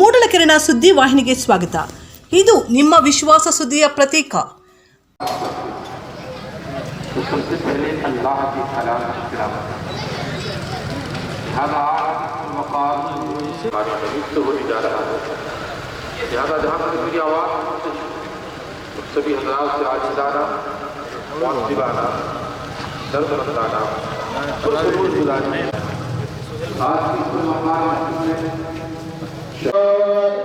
ಮೂಡಲಕೆರೆನ ಸುದ್ದಿ ವಾಹಿನಿಗೆ ಸ್ವಾಗತ. ಇದು ನಿಮ್ಮ ವಿಶ್ವಾಸ ಸುದ್ದಿಯ ಪ್ರತೀಕ. سبھی حضرات سے آج دارہ معذبانہ درد مندانہ آج کی Já...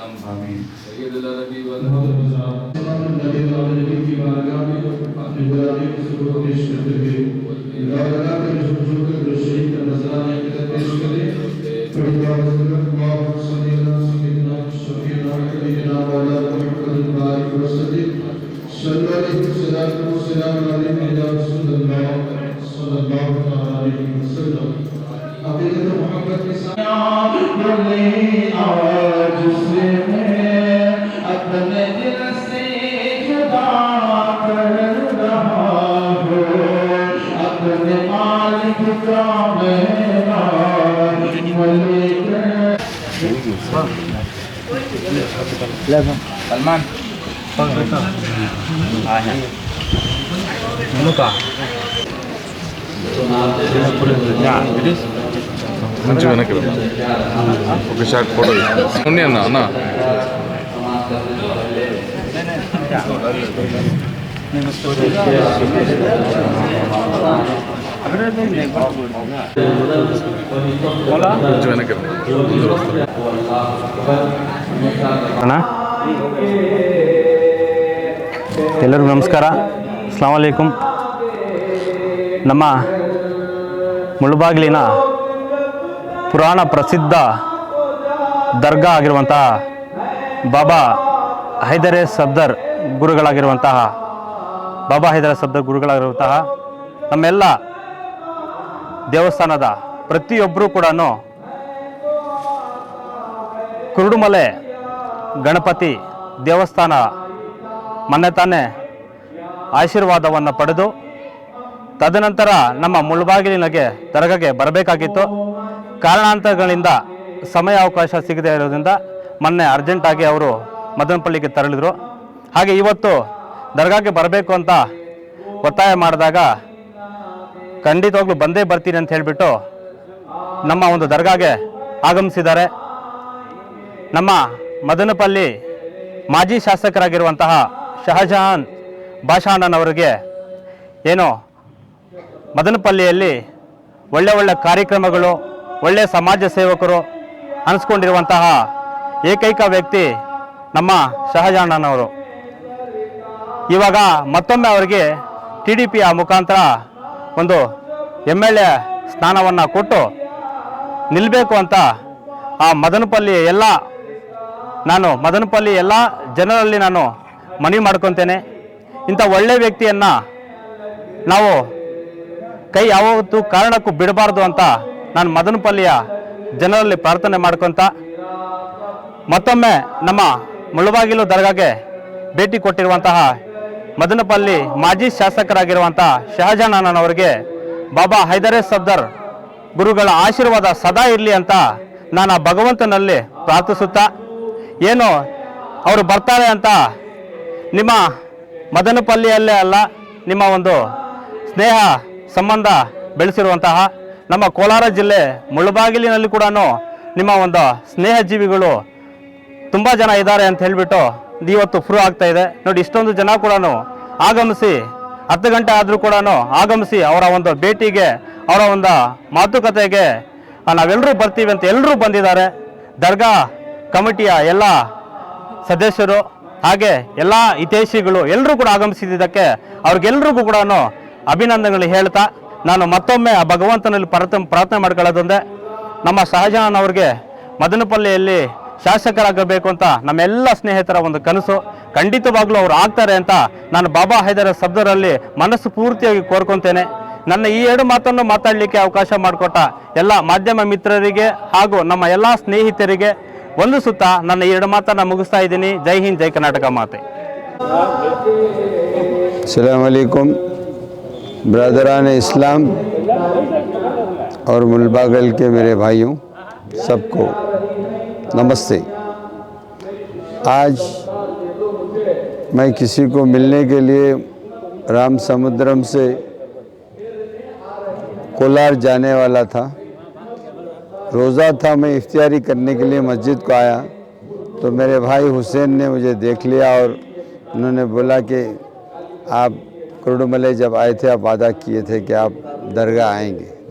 اللہ सलमान మునుక మంచి వెనక్కి ఒక షార్ట్ ఫోటో ఉండి అన్న అన్న నేను ಎಲ್ಲರಿಗೂ ನಮಸ್ಕಾರ. ಅಸ್ಲಾಂ ನಮ್ಮ ಮುಳುಬಾಗಿಲಿನ ಪುರಾಣ ಪ್ರಸಿದ್ಧ ದರ್ಗಾ ಆಗಿರುವಂತಹ ಬಾಬಾ ಹೈದರೆ ಸಬ್ದರ್ ಗುರುಗಳಾಗಿರುವಂತಹ ಬಾಬಾ ಹೈದರ ಸಬ್ದರ್ ಗುರುಗಳಾಗಿರುವಂತಹ ನಮ್ಮೆಲ್ಲ ದೇವಸ್ಥಾನದ ಪ್ರತಿಯೊಬ್ಬರೂ ಕೂಡ ಕುರುಡುಮಲೆ ಗಣಪತಿ ದೇವಸ್ಥಾನ ಮೊನ್ನೆ ತಾನೇ ಆಶೀರ್ವಾದವನ್ನು ಪಡೆದು ತದನಂತರ ನಮ್ಮ ಮುಳುಬಾಗಿಲಿನಗೆ ದರ್ಗಾಗೆ ಬರಬೇಕಾಗಿತ್ತು. ಕಾರಣಾಂತರಗಳಿಂದ ಸಮಯ ಅವಕಾಶ ಸಿಗದೆ ಇರೋದ್ರಿಂದ ಮೊನ್ನೆ ಅರ್ಜೆಂಟಾಗಿ ಅವರು ಮದನಪಳ್ಳಿಗೆ ತೆರಳಿದರು. ಹಾಗೆ ಇವತ್ತು ದರ್ಗಾಗೆ ಬರಬೇಕು ಅಂತ ಒತ್ತಾಯ ಮಾಡಿದಾಗ ಖಂಡಿತವಾಗ್ಲೂ ಬಂದೇ ಬರ್ತೀನಿ ಅಂತ ಹೇಳಿಬಿಟ್ಟು ನಮ್ಮ ಒಂದು ದರ್ಗಾಗೆ ಆಗಮಿಸಿದ್ದಾರೆ. ನಮ್ಮ ಮದನಪಲ್ಲಿ ಮಾಜಿ ಶಾಸಕರಾಗಿರುವಂತಹ ಶಹಜಹಾನ್ ಭಾಷಾಣ್ಣನವರಿಗೆ ಏನು ಮದನಪಲ್ಲಿಯಲ್ಲಿ ಒಳ್ಳೆ ಒಳ್ಳೆ ಕಾರ್ಯಕ್ರಮಗಳು ಒಳ್ಳೆಯ ಸಮಾಜ ಸೇವಕರು ಅನಿಸ್ಕೊಂಡಿರುವಂತಹ ಏಕೈಕ ವ್ಯಕ್ತಿ ನಮ್ಮ ಶಹಜಹಾನವರು ಇವಾಗ ಮತ್ತೊಮ್ಮೆ ಅವರಿಗೆ ಟಿ ಡಿ ಪಿಯ ಮುಖಾಂತರ ಒಂದು ಎಂ ಎಲ್ ಎ ಸ್ಥಾನವನ್ನು ಕೊಟ್ಟು ನಿಲ್ಲಬೇಕು ಅಂತ ಆ ಮದನಪಲ್ಲಿ ಎಲ್ಲ ನಾನು ಮದನಪಲ್ಲಿ ಎಲ್ಲ ಜನರಲ್ಲಿ ನಾನು ಮನವಿ ಮಾಡ್ಕೊತೇನೆ. ಇಂಥ ಒಳ್ಳೆಯ ವ್ಯಕ್ತಿಯನ್ನು ನಾವು ಕೈ ಯಾವತ್ತೂ ಕಾರಣಕ್ಕೂ ಬಿಡಬಾರ್ದು ಅಂತ ನಾನು ಮದನಪಲ್ಲಿಯ ಜನರಲ್ಲಿ ಪ್ರಾರ್ಥನೆ ಮಾಡ್ಕೊತ ಮತ್ತೊಮ್ಮೆ ನಮ್ಮ ಮುಳುಬಾಗಿಲು ದರ್ಗಾಗೆ ಭೇಟಿ ಕೊಟ್ಟಿರುವಂತಹ ಮದನಪಲ್ಲಿ ಮಾಜಿ ಶಾಸಕರಾಗಿರುವಂಥ ಶಹಜಹಾನ್ ಬಾಬಾ ಹೈದರೇ ಸಫ್ದರ್ ಗುರುಗಳ ಆಶೀರ್ವಾದ ಸದಾ ಇರಲಿ ಅಂತ ನಾನು ಭಗವಂತನಲ್ಲಿ ಪ್ರಾರ್ಥಿಸುತ್ತಾ, ಏನು ಅವರು ಬರ್ತಾರೆ ಅಂತ ನಿಮ್ಮ ಮದನಪಲ್ಲಿಯಲ್ಲೇ ಅಲ್ಲ, ನಿಮ್ಮ ಒಂದು ಸ್ನೇಹ ಸಂಬಂಧ ಬೆಳೆಸಿರುವಂತಹ ನಮ್ಮ ಕೋಲಾರ ಜಿಲ್ಲೆ ಮುಳುಬಾಗಿಲಿನಲ್ಲಿ ಕೂಡ ನಿಮ್ಮ ಒಂದು ಸ್ನೇಹ ಜೀವಿಗಳು ತುಂಬ ಜನ ಇದ್ದಾರೆ ಅಂತ ಹೇಳಿಬಿಟ್ಟು ಇವತ್ತು ಫ್ರೂ ಆಗ್ತಾ ಇದೆ. ನೋಡಿ, ಇಷ್ಟೊಂದು ಜನ ಕೂಡ ಆಗಮಿಸಿ, ಹತ್ತು ಗಂಟೆ ಆದರೂ ಕೂಡ ಆಗಮಿಸಿ ಅವರ ಒಂದು ಭೇಟಿಗೆ, ಅವರ ಒಂದು ಮಾತುಕತೆಗೆ ನಾವೆಲ್ಲರೂ ಬರ್ತೀವಿ ಅಂತ ಎಲ್ಲರೂ ಬಂದಿದ್ದಾರೆ. ದರ್ಗಾ ಕಮಿಟಿಯ ಎಲ್ಲ ಸದಸ್ಯರು ಹಾಗೆ ಎಲ್ಲ ಹಿತೈಷಿಗಳು ಎಲ್ಲರೂ ಕೂಡ ಆಗಮಿಸಿದ್ದಕ್ಕೆ ಅವ್ರಿಗೆಲ್ರಿಗೂ ಕೂಡ ಅಭಿನಂದನೆಗಳು ಹೇಳ್ತಾ, ನಾನು ಮತ್ತೊಮ್ಮೆ ಆ ಭಗವಂತನಲ್ಲಿ ಪರತ ಪ್ರಾರ್ಥನೆ ಮಾಡ್ಕೊಳ್ಳೋದೊಂದೇ. ನಮ್ಮ ಶಹಜಹಾನ್ ಅವ್ರಿಗೆ ಮದನಪಲ್ಲಿಯಲ್ಲಿ ಶಾಸಕರಾಗಬೇಕು ಅಂತ ನಮ್ಮೆಲ್ಲ ಸ್ನೇಹಿತರ ಒಂದು ಕನಸು ಖಂಡಿತವಾಗ್ಲೂ ಅವ್ರು ಆಗ್ತಾರೆ ಅಂತ ನಾನು ಬಾಬಾ ಹೈದರ ಶಬ್ದರಲ್ಲಿ ಮನಸ್ಸು ಪೂರ್ತಿಯಾಗಿ ಕೋರ್ಕೊತೇನೆ ನನ್ನ ಈ ಎರಡು ಮಾತನ್ನು ಮಾತಾಡಲಿಕ್ಕೆ ಅವಕಾಶ ಮಾಡಿಕೊಟ್ಟ ಎಲ್ಲ ಮಾಧ್ಯಮ ಮಿತ್ರರಿಗೆ ಹಾಗೂ ನಮ್ಮ ಎಲ್ಲ ಸ್ನೇಹಿತರಿಗೆ ಒಂದು ಸುತ್ತ ನನ್ನ ಈ ಎರಡು ಮಾತನ್ನು ಮುಗಿಸ್ತಾ ಇದ್ದೀನಿ ಜೈ ಹಿಂದ್ ಜೈ ಕರ್ನಾಟಕ ಮಾತೆ अलैक्म ब्रदरान इस्लाम और मुलबागल के मेरे भाइयों सबको نمستے۔ آج میں کسی کو ملنے کے لیے رام سمندرم سے کولار جانے والا تھا۔ روزہ تھا میں افتیاری کرنے کے لیے مسجد کو آیا۔ تو میرے بھائی حسین نے مجھے دیکھ لیا اور انہوں نے بولا کہ آپ کروڑ ملے جب آئے تھے، آپ وعدہ کیے تھے کہ آپ درگاہ آئیں گے۔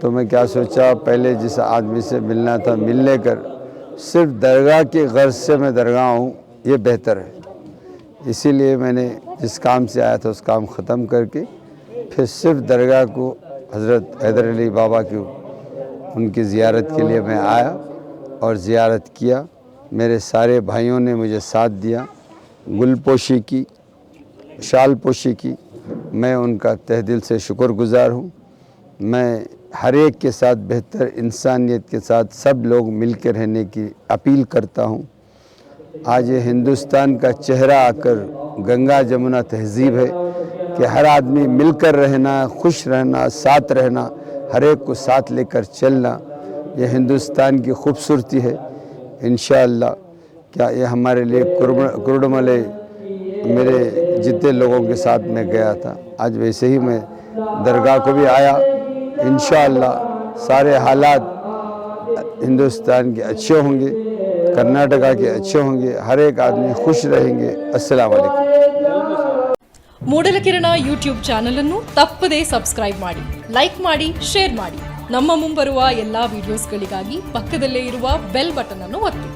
تو میں کیا سوچا، پہلے جس آدمی سے ملنا تھا مل لے کر صرف درگاہ کی غرض سے میں درگاہ ہوں، یہ بہتر ہے۔ اسی لیے میں نے جس کام سے آیا تھا، اس کام ختم کر کے پھر صرف درگاہ کو حضرت حیدر علی بابا کی، ان کی زیارت کے لیے میں آیا اور زیارت کیا۔ میرے سارے بھائیوں نے مجھے ساتھ دیا، گل پوشی کی، شال پوشی کی۔ میں ان کا تہ دل سے شکر گزار ہوں۔ میں ہر ایک کے ساتھ بہتر انسانیت کے ساتھ سب لوگ مل کے رہنے کی اپیل کرتا ہوں۔ آج یہ ہندوستان کا چہرہ آ کر گنگا جمنا تہذیب ہے کہ ہر آدمی مل کر رہنا، خوش رہنا، ساتھ رہنا، ہر ایک کو ساتھ لے کر چلنا یہ ہندوستان کی خوبصورتی ہے۔ انشاءاللہ کیا یہ ہمارے لیے کرڑملے میرے جتنے لوگوں کے ساتھ میں گیا تھا، آج ویسے ہی میں درگاہ کو بھی آیا۔ इन सारे हालात हिंदुस्तान के अच्छे होंगे कर्नाटका के अच्छे होंगे हर एक आदमी खुश रहेंगे अस्सलाम वालेकुम ಮೂಡಲಕಿರಣ ಯೂಟ್ಯೂಬ್ ಚಾನಲ್ ಅನ್ನು ತಪ್ಪದೇ ಸಬ್ಸ್ಕ್ರೈಬ್ ಮಾಡಿ ಲೈಕ್ ಮಾಡಿ ಶೇರ್ ಮಾಡಿ ನಮ್ಮ ಮುಂಬರುವ ಎಲ್ಲಾ ವಿಡಿಯೋಸ್ಗಳಿಗಾಗಿ ಪಕ್ಕದಲ್ಲೇ ಇರುವ ಬೆಲ್ ಬಟನ್ ಅನ್ನು ಒತ್ತಿ